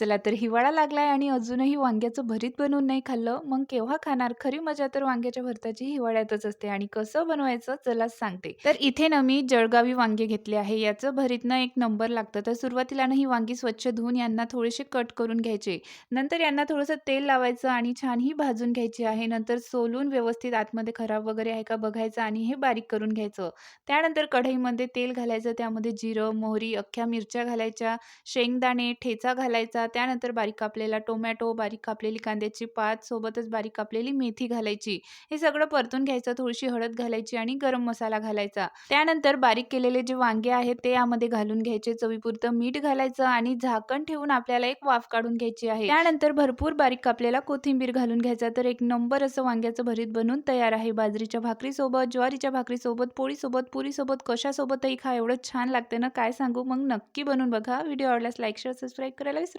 चला तर हिवाळा लागलाय आणि अजूनही वांग्याचं भरीत बनवून नाही खाल्लं. मग केव्हा खाणार? खरी मजा तर वांग्याच्या भरताची हिवाळ्यातच असते. आणि कसं बनवायचं चला सांगते. तर इथे ना मी जळगावी वांगे घेतले आहे. याचं भरीतनं एक नंबर लागतं. तर सुरुवातीला ना ही वांगी स्वच्छ धुवून यांना थोडेसे कट करून घ्यायचे. नंतर यांना थोडंसं तेल लावायचं आणि छान ही भाजून घ्यायची आहे. नंतर सोलून व्यवस्थित आतमध्ये खराब वगैरे आहे का बघायचं आणि हे बारीक करून घ्यायचं. त्यानंतर कढईमध्ये तेल घालायचं. त्यामध्ये जिरं मोहरी अख्ख्या मिरच्या घालायच्या. शेंगदाणे ठेचा घालायचा. त्यानंतर बारीक कापलेला टोमॅटो बारीक कापलेली कांद्याची पात सोबतच बारीक कापलेली मेथी घालायची. हे सगळं परतून घ्यायचं थोडीशी हळद घालायची आणि गरम मसाला घालायचा. त्यानंतर बारीक केलेले जे वांगे आहेत ते यामध्ये घालून घ्यायचे. चवीपुरतं मीठ घालायचं आणि झाकण ठेवून आपल्याला एक वाफ काढून घ्यायची आहे. त्यानंतर भरपूर बारीक कापलेला कोथिंबीर घालून घ्यायचा. तर एक नंबर असं वांग्याचं भरीत बनून तयार आहे. बाजरीच्या भाकरीसोबत ज्वारीच्या भाकरीसोबत पोळीसोबत पुरीसोबत कशासोबतही खा. एवढं छान लागते ना काय सांगू? मग नक्की बनवून बघा. व्हिडिओ आवडल्यास लाईक शेअर सबस्क्राईब करायला विसरू